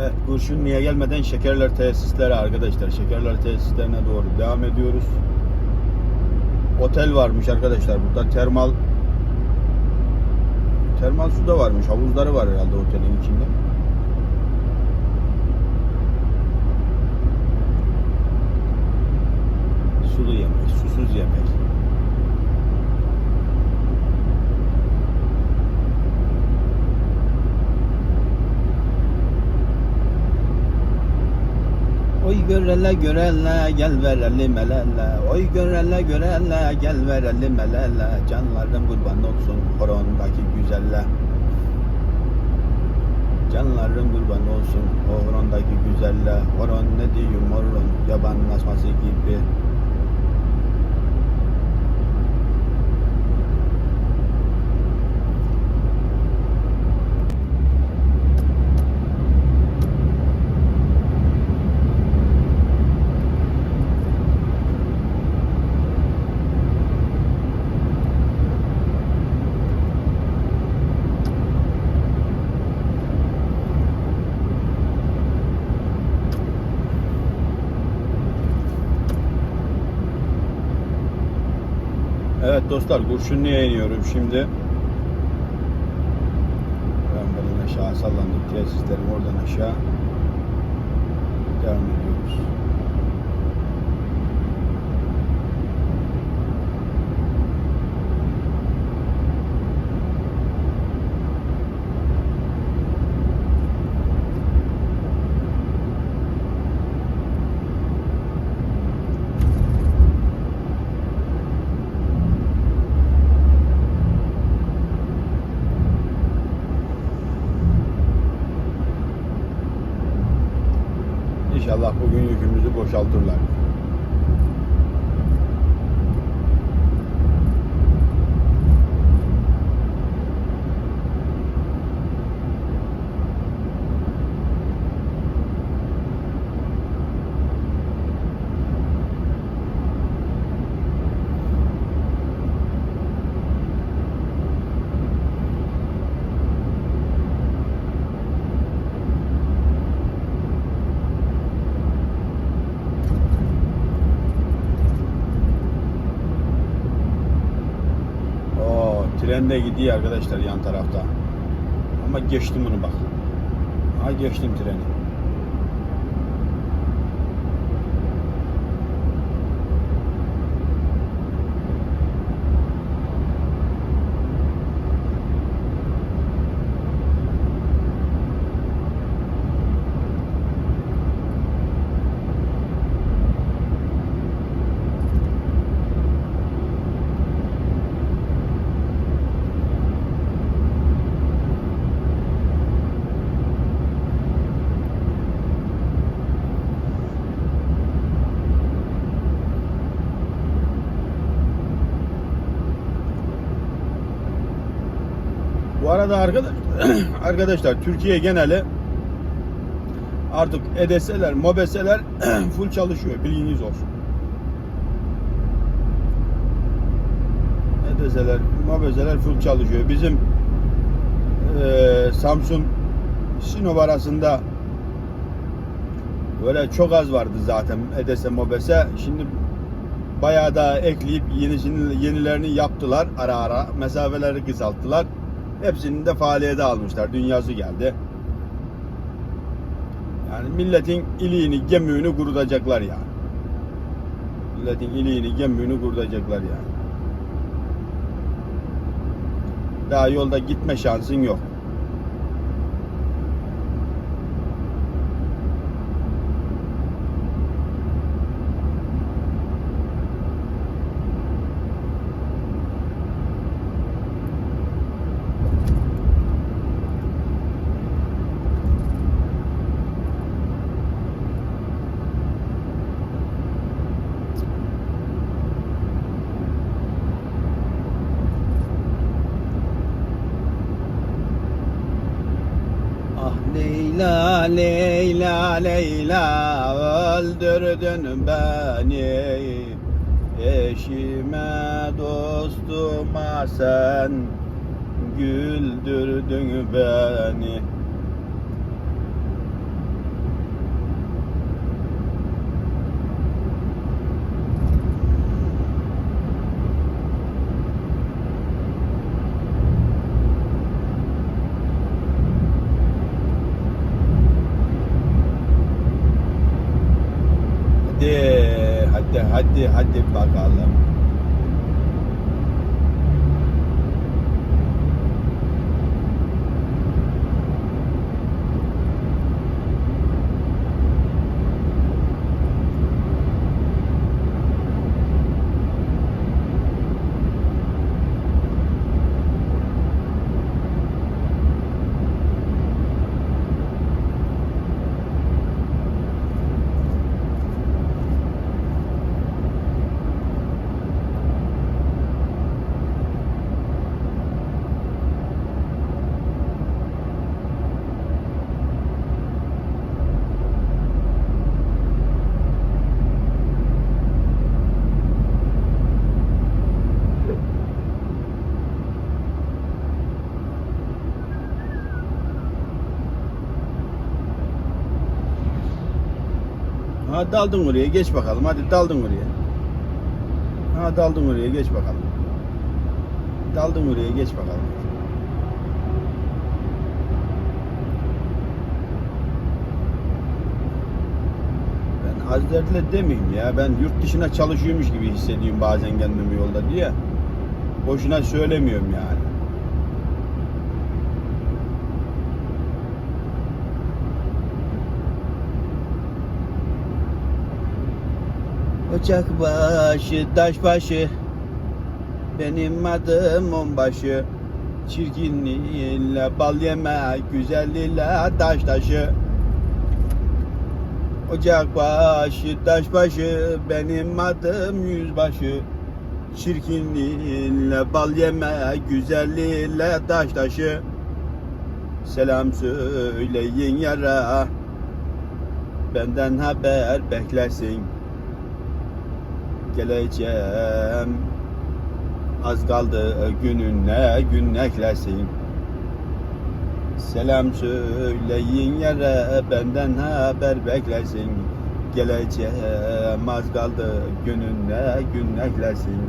Evet, Kurşunlu'ya gelmeden Şekerler Tesisleri arkadaşlar. Şekerler Tesislerine doğru devam ediyoruz. Otel varmış arkadaşlar burada. Termal termal su da varmış. Havuzları var herhalde otelin içinde. Sulu yemek, susuz yemek. Oy görele görele gel verelim elele Oy görele görele gel verelim elele Canlarım kurban olsun horondaki güzelle Canlarım kurban olsun horondaki güzelle Horon ne diyeyim horon yabanlaşması gibi Evet dostlar Kurşunlu'ya iniyorum şimdi. Rambadan aşağı sallandık tesislerim oradan aşağı. Devam ediyoruz. Tren de gidiyor arkadaşlar yan tarafta. Ama geçtim bunu bak. Ha geçtim treni. Bu arada arkadaş, arkadaşlar Türkiye geneli artık EDS'ler, MOBES'ler full çalışıyor. Bilginiz olsun. EDS'ler, MOBES'ler full çalışıyor. Bizim eee Samsun Sinop arasında böyle çok az vardı zaten EDS, MOBES'e. Şimdi bayağı da ekleyip yenisini, yenilerini yaptılar ara ara. Mesafeleri kısalttılar. Hepsini de faaliyete almışlar. Dünyası geldi. Yani milletin iliğini, gemüğünü kurutacaklar yani. Milletin iliğini, gemüğünü kurutacaklar yani. Daha yolda gitme şansın yok. Ah Leyla Leyla öldürdün beni. Eşime dostuma sen güldürdün beni Hadi, hadi, hadi, bakalım. Ha daldın oraya geç bakalım. Hadi daldın oraya. Ha daldın oraya geç bakalım. Daldın oraya geç bakalım. Ben Hazretleri demeyeyim ya. Ben yurt dışına çalışıyormuş gibi hissediyorum bazen kendimi yolda diye. Boşuna söylemiyorum yani. Ocak başı, taş başı. Benim adım onbaşı. Çirkinliğinle bal yeme Güzelliğiyle taş taşı. Ocak başı, taş başı. Benim adım yüzbaşı. Çirkinliğinle bal yeme Güzelliğiyle taş taşı. Selam söyleyin yara. Benden haber beklesin geleceğim. Az kaldı gününe gün eklesin. Selam söyleyin yere benden haber beklesin. Geleceğim az kaldı gününe gün eklesin.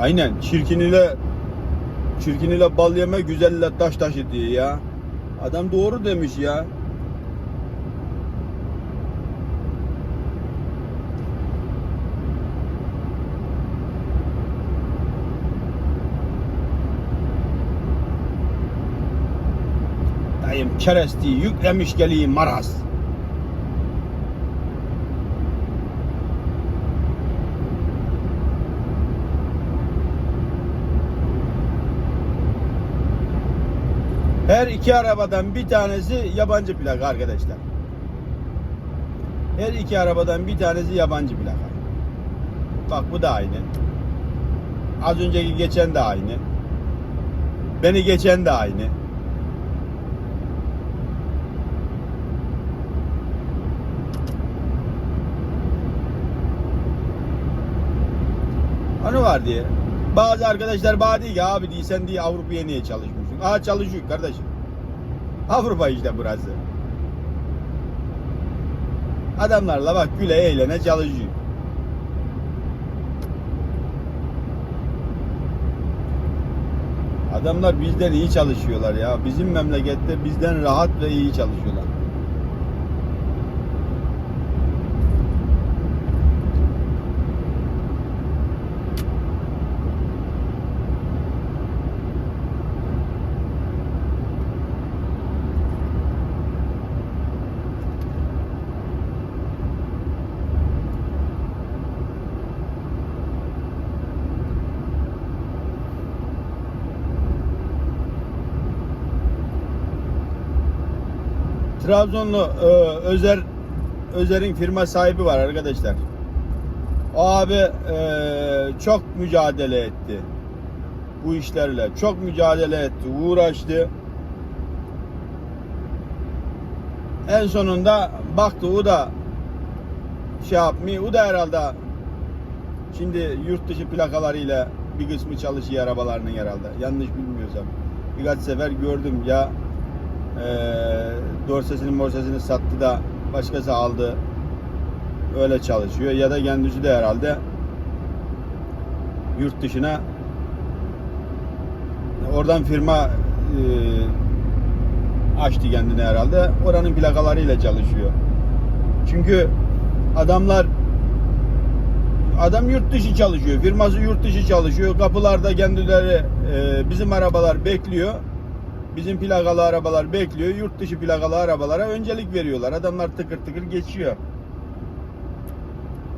Aynen çirkin ile çirkin ile bal yeme güzelle taş taşı diye ya. Adam doğru demiş ya. Dayım keresti yüklemiş geleyim maraz. Her iki arabadan bir tanesi yabancı plaka arkadaşlar. Her iki arabadan bir tanesi yabancı plaka. Bak bu da aynı. Az önceki geçen de aynı. Beni geçen de aynı. Hani var diye. Bazı arkadaşlar bana diyor ki abi diye sen diye Avrupa'ya niye çalışmıyorsun? Aa çalışıyor kardeşim. Avrupa işte burası. Adamlarla bak güle eğlene çalışıyor. Adamlar bizden iyi çalışıyorlar ya. Bizim memlekette bizden rahat ve iyi çalışıyorlar. Trabzonlu e, Özer Özer'in firma sahibi var arkadaşlar. O abi e, çok mücadele etti. Bu işlerle çok mücadele etti, uğraştı. En sonunda baktı o da şey yapmıyor. O da herhalde şimdi yurt dışı plakalarıyla bir kısmı çalışıyor arabalarının herhalde. Yanlış bilmiyorsam. Birkaç sefer gördüm ya e, dorsesini morsesini sattı da başkası aldı. Öyle çalışıyor. Ya da kendisi de herhalde yurt dışına oradan firma e, açtı kendine herhalde. Oranın plakalarıyla çalışıyor. Çünkü adamlar adam yurt dışı çalışıyor. Firması yurt dışı çalışıyor. Kapılarda kendileri e, bizim arabalar bekliyor. Bizim plakalı arabalar bekliyor. Yurt dışı plakalı arabalara öncelik veriyorlar. Adamlar tıkır tıkır geçiyor.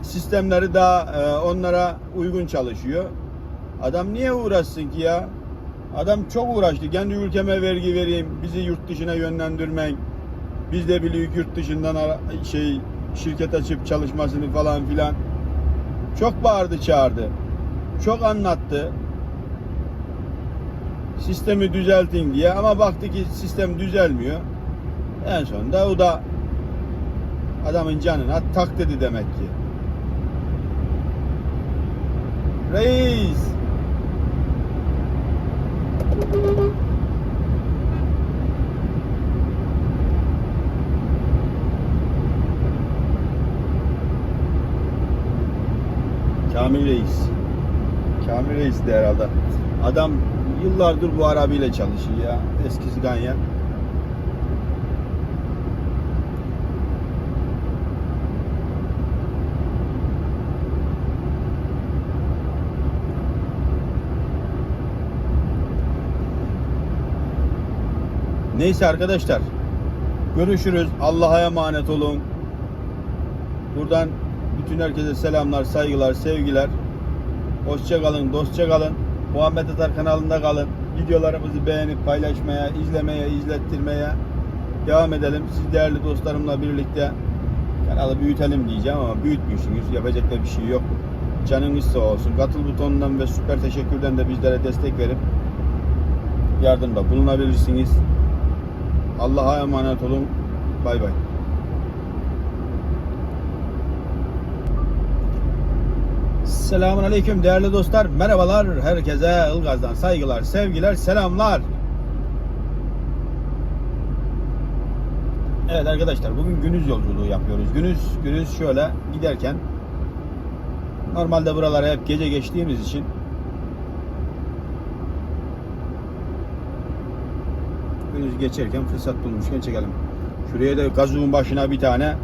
Sistemleri daha e, onlara uygun çalışıyor. Adam niye uğraşsın ki ya? Adam çok uğraştı. Kendi ülkeme vergi vereyim, bizi yurt dışına yönlendirmek. Biz de biliyoruz yurt dışından şey şirket açıp çalışmasını falan filan. Çok bağırdı çağırdı. Çok anlattı. Sistemi düzeltin diye ama baktı ki sistem düzelmiyor. En sonunda o da adamın canına tak dedi demek ki. Reis. Kamil Reis. Kamil Reis de herhalde. Adam yıllardır bu arabayla çalışıyor ya. Eskisi ganyan. Neyse arkadaşlar. Görüşürüz. Allah'a emanet olun. Buradan bütün herkese selamlar, saygılar, sevgiler. Hoşça kalın, dostça kalın. Muhammed Atar kanalında kalın. Videolarımızı beğenip paylaşmaya, izlemeye, izlettirmeye devam edelim. Siz değerli dostlarımla birlikte kanalı büyütelim diyeceğim ama büyütmüşsünüz. Yapacak da bir şey yok. Canınız sağ olsun. Katıl butonundan ve süper teşekkürden de bizlere destek verip yardımda bulunabilirsiniz. Allah'a emanet olun. Bay bay. Selamun Aleyküm değerli dostlar. Merhabalar. Herkese Ilgaz'dan saygılar, sevgiler, selamlar. Evet arkadaşlar bugün günüz yolculuğu yapıyoruz. Günüz, günüz şöyle giderken normalde buralara hep gece geçtiğimiz için günüz geçerken fırsat bulmuşken çekelim. Şuraya da gazuğun başına bir tane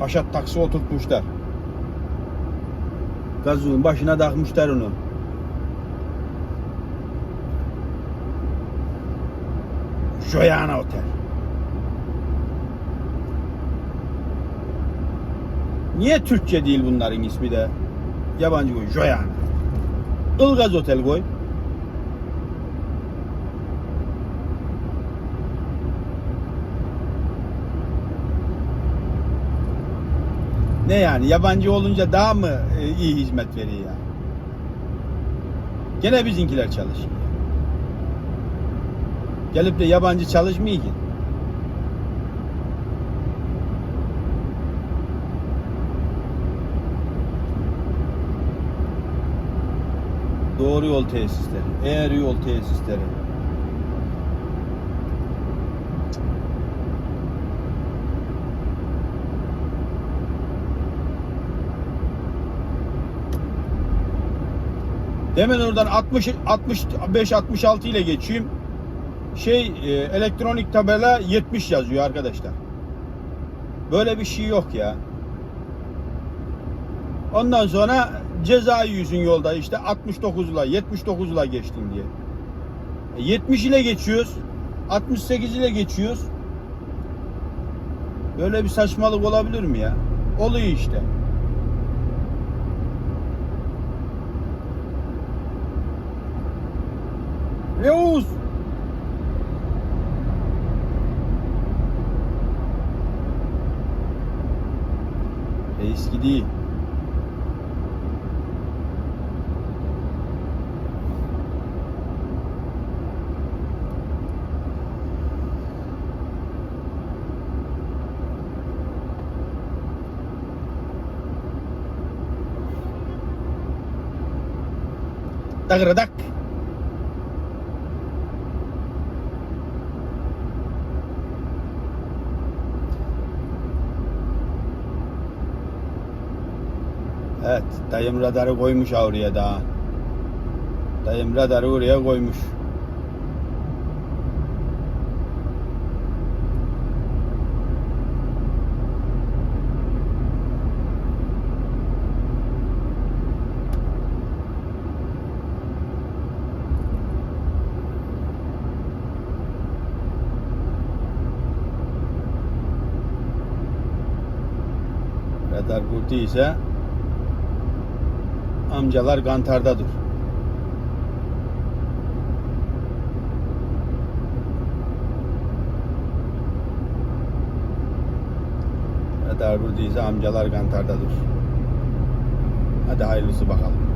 haşat taksi oturtmuşlar. Gazuğun başına takmışlar onu. Joyana Otel. Niye Türkçe değil bunların ismi de? Yabancı koy. Joyana. Ilgaz Otel koy. Ne yani yabancı olunca daha mı e, iyi hizmet veriyor ya? Gene bizimkiler çalışıyor. Gelip de yabancı çalışmıyor ki. Doğru yol tesisleri, eğer yol tesisleri. Demin oradan 60 65 66 ile geçeyim. Şey e, elektronik tabela 70 yazıyor arkadaşlar. Böyle bir şey yok ya. Ondan sonra ceza yüzün yolda işte 69 ile 79 ile geçtin diye. E, 70 ile geçiyoruz. 68 ile geçiyoruz. Böyle bir saçmalık olabilir mi ya? Oluyor işte. eu uso. É Eskidi. دغردك Evet dayım radarı koymuş oraya daha. Dayım radarı oraya koymuş. Radar kurduysa amcalar gantardadır. Ne kadar buradaysa amcalar gantardadır. Hadi hayırlısı bakalım.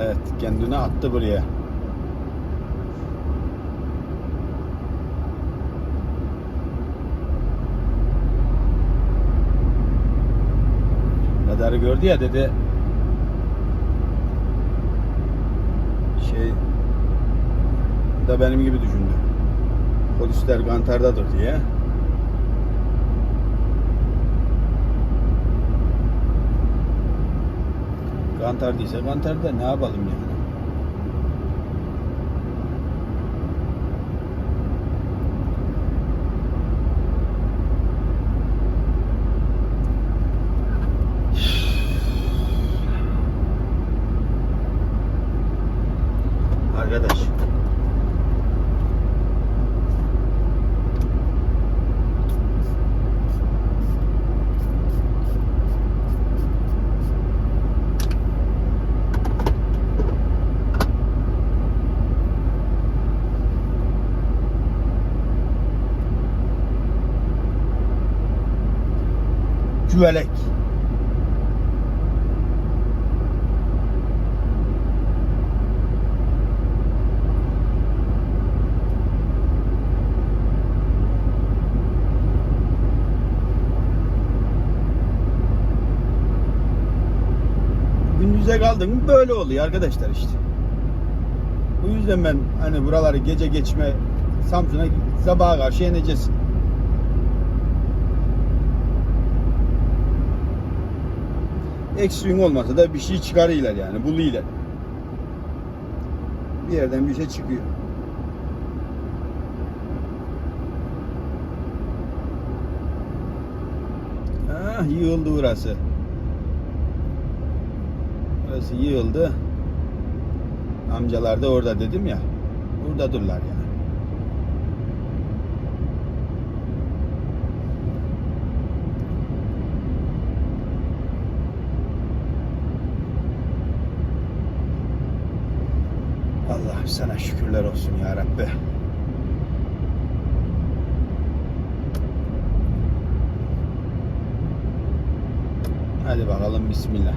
Evet, kendini attı buraya. Radarı gördü ya dedi. Şey da benim gibi düşündü. Polisler Gantar'dadır diye. Gantar değilse Gantar'da ne yapalım yani? Arkadaş. Cüvelek. Gündüze kaldın mı böyle oluyor arkadaşlar işte. Bu yüzden ben hani buraları gece geçme Samsun'a sabaha karşı ineceğiz. Eksiğin olmasa da bir şey çıkarıyorlar yani buluyorlar. Bir yerden bir şey çıkıyor. Ah yığıldı burası. Burası yığıldı. Amcalar da orada dedim ya. Buradadırlar yani. Sana şükürler olsun ya Rabbi. Hadi bakalım Bismillah.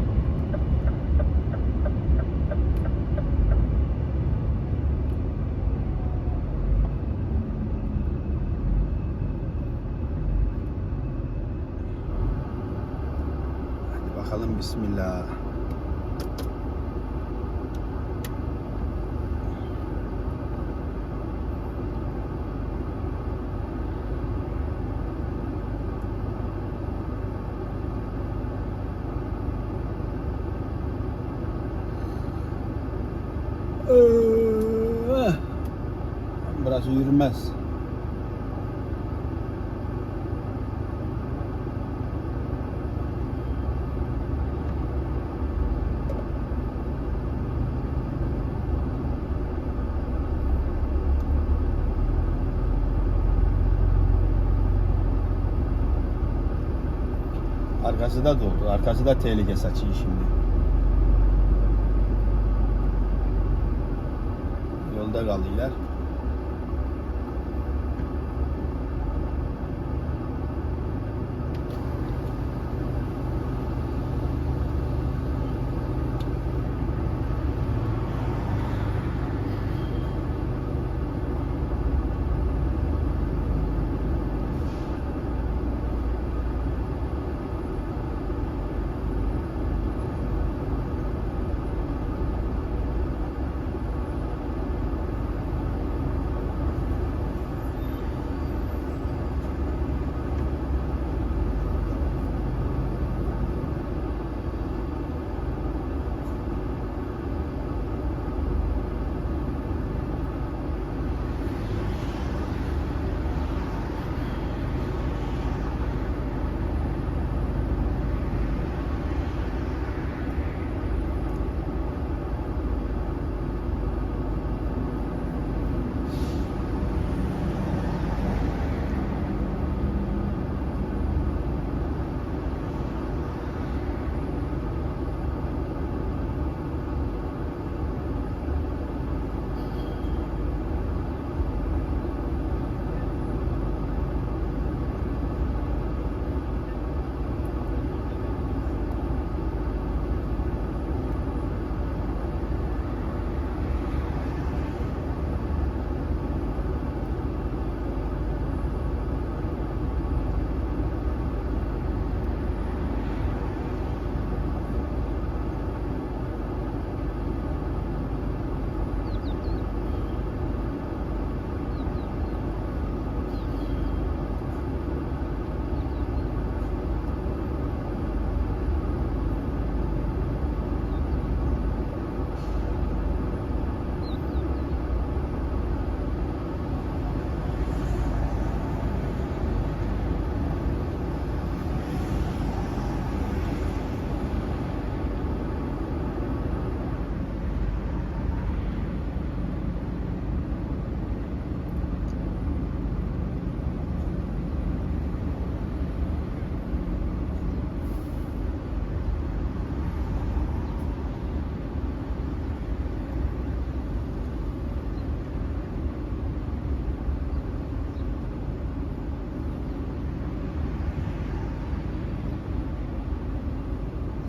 Hadi bakalım Bismillah. Burası yürümez. Arkası da doldu. Arkası da tehlike saçıyor şimdi. Yolda kalıyorlar.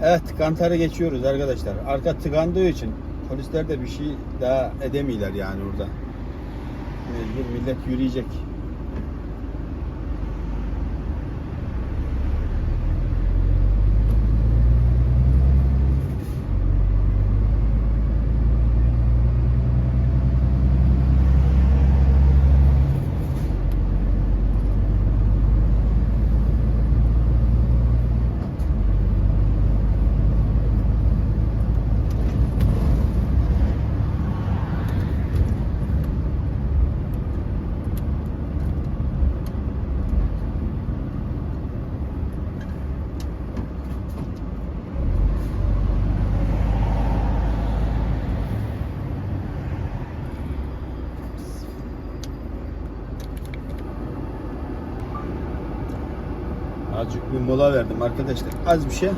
Evet kantarı geçiyoruz arkadaşlar. Arka tıkandığı için polisler de bir şey daha edemiyorlar yani orada. Mecbur millet yürüyecek. Azıcık bir mola verdim arkadaşlar. Az bir şey.